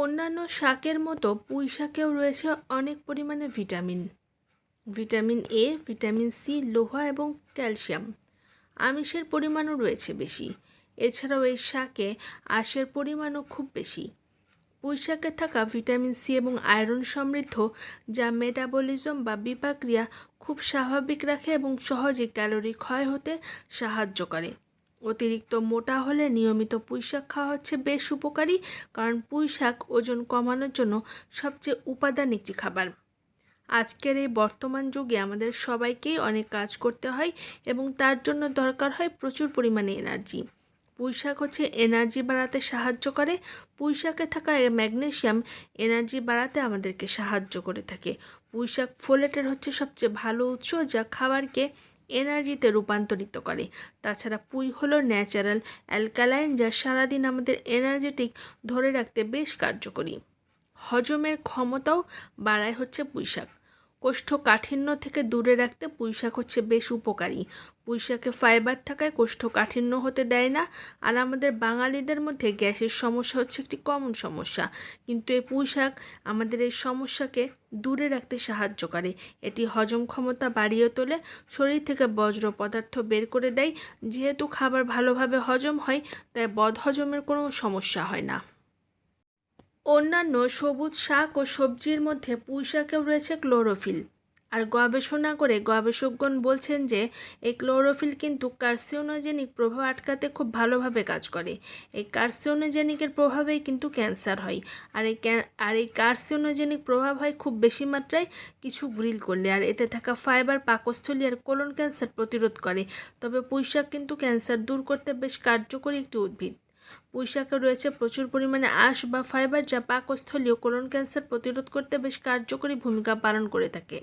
অন্যান্য শাকের মতো পুঁই শাকেও রয়েছে অনেক পরিমাণে vitamin. Vitamin A vitamin C লোহা এবং ক্যালসিয়াম। আমিষের পরিমাণও রয়েছে বেশি। এছাড়াও এই শাকে আঁশের পরিমাণও খুব বেশি। পুঁই শাকে থাকা ভিটামিন সি এবং আয়রন সমৃদ্ধ, যা মেটাবলিজম বা বিপাক্রিয়া খুব স্বাভাবিক রাখে এবং সহজে ক্যালোরি ক্ষয় হতে সাহায্য করে। অতিরিক্ত মোটা হলে নিয়মিত পুঁই শাক খাওয়া হচ্ছে বেশ উপকারী, কারণ পুঁই শাক ওজন কমানোর জন্য সবচেয়ে উপাদান একটি খাবার। আজকের এই বর্তমান যুগে আমাদের সবাইকেই অনেক কাজ করতে হয় এবং তার জন্য দরকার হয় প্রচুর পরিমাণে এনার্জি। পুঁই শাক হচ্ছে এনার্জি বাড়াতে সাহায্য করে পুঁই শাকে থাকা ম্যাগনেশিয়াম এনার্জি বাড়াতে আমাদেরকে সাহায্য করে থাকে। পুঁই শাক ফোলেটের হচ্ছে সবচেয়ে ভালো উৎস যা খাবারকে এনার্জিতে রূপান্তরিত করে। তাছাড়া পুঁই হলো ন্যাচারাল অ্যালকালাইন যা সারাদিন আমাদের এনার্জেটিক ধরে রাখতে বেশ কার্যকরী। হজমের ক্ষমতাও বাড়ায় হচ্ছে পুঁই শাক কোষ্ঠকাঠিন্য থেকে দূরে রাখতে পুঁইশাক হচ্ছে বেশ উপকারী। পুঁইশাকে ফাইবার থাকায় কোষ্ঠকাঠিন্য হতে দেয় না। আর আমাদের বাঙালিদের মধ্যে গ্যাসের সমস্যা হচ্ছে একটি কমন সমস্যা। কিন্তু এই পুঁইশাক আমাদের এই সমস্যাকে দূরে রাখতে সাহায্য করে। এটি হজম ক্ষমতা বাড়িয়ে তোলে, শরীর থেকে বজ্র পদার্থ বের করে দেয়। যেহেতু খাবার ভালোভাবে হজম হয়, তাই বদহজমের কোনো সমস্যা হয় না। অন্যান্য সবুজ শাক ও সবজির মধ্যে পুঁই শাকেও রয়েছে ক্লোরোফিল। আর গবেষণা করে গবেষকগণ বলছেন যে, এই ক্লোরোফিল কিন্তু কার্সিওনোজেনিক প্রভাব আটকাতে খুব ভালোভাবে কাজ করে। এই কার্সিওনোজেনিকের প্রভাবেই কিন্তু ক্যান্সার হয়। আর এই আর এই কার্সিওনোজেনিক প্রভাব হয় খুব বেশি মাত্রায় কিছু গ্রিল করলে। আর এতে থাকা ফাইবার পাকস্থলী আর কোলন ক্যান্সার প্রতিরোধ করে। তবে পুঁইশাক কিন্তু ক্যান্সার দূর করতে বেশ কার্যকরী একটি উদ্ভিদ। পুঁইশাকে রয়েছে। প্রচুর পরিমাণে আঁশ বা ফাইবার যা পাকস্থলী ও কোলন ক্যান্সার প্রতিরোধ করতে বেশ কার্যকরী ভূমিকা পালন করে থাকে।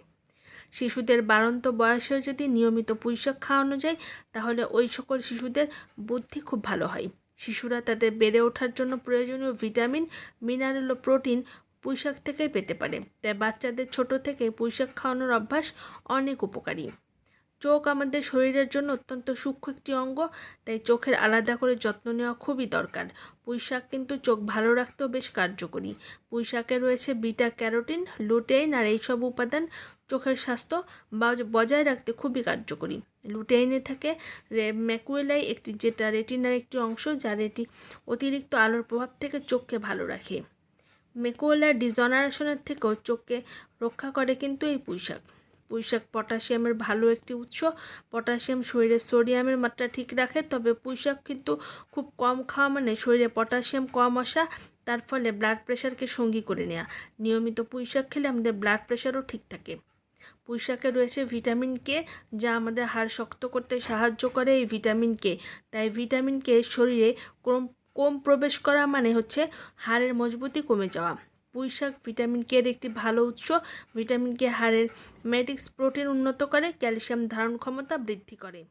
শিশুদের বাড়ন্ত বয়সে যদি নিয়মিত পুঁইশাক খাওয়ানো যায়, তাহলে ওই সকল শিশুদের বুদ্ধি খুব ভালো হয়। শিশুরা তাদের বেড়ে ওঠার জন্য প্রয়োজনীয় ভিটামিন, মিনারেল ও প্রোটিন পুঁইশাক থেকেই পেতে পারে। তাই বাচ্চাদের ছোট থেকে পুঁইশাক খাওয়ানোর অভ্যাস অনেক উপকারী। চোখ আমাদের শরীরের জন্য অত্যন্ত সূক্ষ্ম একটি অঙ্গ, তাই চোখের আলাদা করে যত্ন নেওয়া খুবই দরকার। পুঁইশাক কিন্তু চোখ ভালো রাখতেও বেশ কার্যকরী। পুঁইশাকে রয়েছে বিটা ক্যারোটিন, লুটেইন আর এইসব উপাদান চোখের স্বাস্থ্য বজায় রাখতে খুবই কার্যকরী। লুটেইনে থাকে ম্যাকুয়েলাই একটি যেটা রেটিনার একটি অংশ, যা এটি অতিরিক্ত আলোর প্রভাব থেকে চোখকে ভালো রাখে। মেকুয়েলার ডিজনারেশনের থেকেও চোখকে রক্ষা করে কিন্তু এই পুঁইশাক। পুঁইশাক পটাশিয়ামের ভালো একটি উৎস। পটাশিয়াম শরীরে সোডিয়ামের মাত্রা ঠিক রাখে, তবে পুঁইশাক কিন্তু খুব কম খাওয়া মানে শরীরে পটাশিয়াম কম আসা, তার ফলে ব্লাড প্রেশারকে সঙ্গী করে নেওয়া নিয়মিত পুঁইশাক খেলে আমাদের ব্লাড প্রেশারও ঠিক থাকে। পুঁইশাকে রয়েছে ভিটামিন কে যা আমাদের হাড় শক্ত করতে সাহায্য করে এই ভিটামিন কে তাই ভিটামিন কে শরীরে কম কম প্রবেশ করা মানে হচ্ছে হাড়ের মজবুতি কমে যাওয়া। পুঁই শাক ভিটামিন কে এর একটি ভালো উৎস। ভিটামিন কে হাড়ের ম্যাটিক্স প্রোটিন উন্নত করে, ক্যালসিয়াম ধারণ ক্ষমতা বৃদ্ধি করে।